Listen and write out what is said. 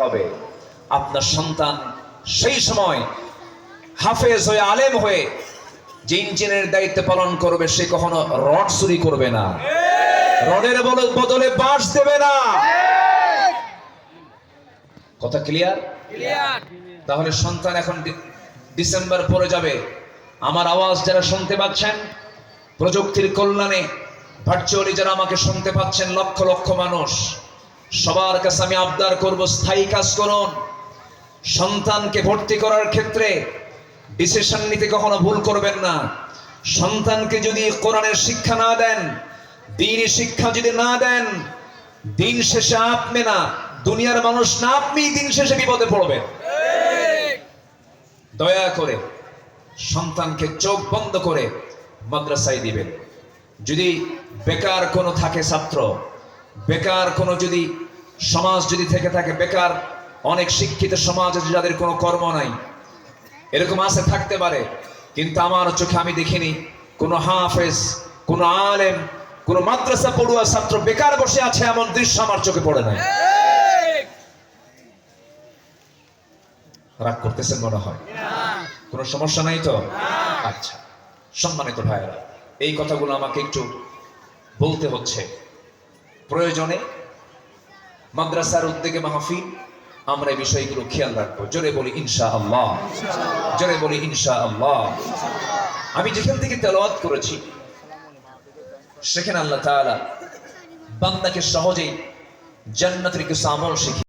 হবে। আপনার সন্তান সেই সময় হাফেজ হয়ে আলেম হয়ে যে ইঞ্জিনের দায়িত্ব পালন করবে সে কখনো রড চুরি করবে না। রডের বদলে বাঁশ দেবে না। কথা ক্লিয়ার তাহলে সন্তান এখন ডিসেম্বর পরে যাবে। আমার আওয়াজ যারা শুনতে পাচ্ছেন প্রযুক্তির কল্যাণে ভার্চুয়ালি যারা আমাকে শুনতে পাচ্ছেন লক্ষ লক্ষ মানুষ। সবার কাছে আমি আবদার করব, স্থায়ী কাজ করুন। সন্তানকে ভর্তি করার ক্ষেত্রে ডিসিশন নিতে কখনো ভুল করবেন না। সন্তানকে যদি কোরআনের শিক্ষা না দেন, দিনই শিক্ষা যদি না দেন, দিন শেষে আপনি না, দুনিয়ার মানুষ না আপনি দিন শেষে বিপদে পড়বেন। দয়া করে সন্তানকে চোখ বন্ধ করে মাদ্রাসায় দিবেন। যদি বেকার কোনো থাকে ছাত্র বেকার কোনো যদি সমাজ যদি থেকে থাকে, বেকার অনেক শিক্ষিত সমাজ আছে যাদের কোনো কর্ম নাই। এরকম আছে, থাকতে পারে। কিন্তু আমার চোখে আমি দেখিনি। কোনো হাফেজ, কোনো আলেম, কোনো মাদ্রাসা পড়ুয়া ছাত্র বেকার বসে আছে এমন দৃশ্য আমার চোখে পড়ে নাই। রাগ করতেছেন মনে হয়? কোনো সমস্যা নাই তো? আচ্ছা সম্মানিত ভাইয়েরা, এই কথাগুলো আমাকে একটু বলতে হচ্ছে। প্রয়োজনে মাদ্রাসার উদ্যোগে মাহফিল, আমরা এই বিষয়গুলো খেয়াল রাখব। জোরে বলি ইনশা আল্লাহ জোরে বলি ইনশা আল্লাহ আমি যেখান থেকে তেলাওয়াত করেছি, সেখানে আল্লাহ তাআলা বান্দাকে সহজেই জান্নাতের কিছু আমল শিখিয়ে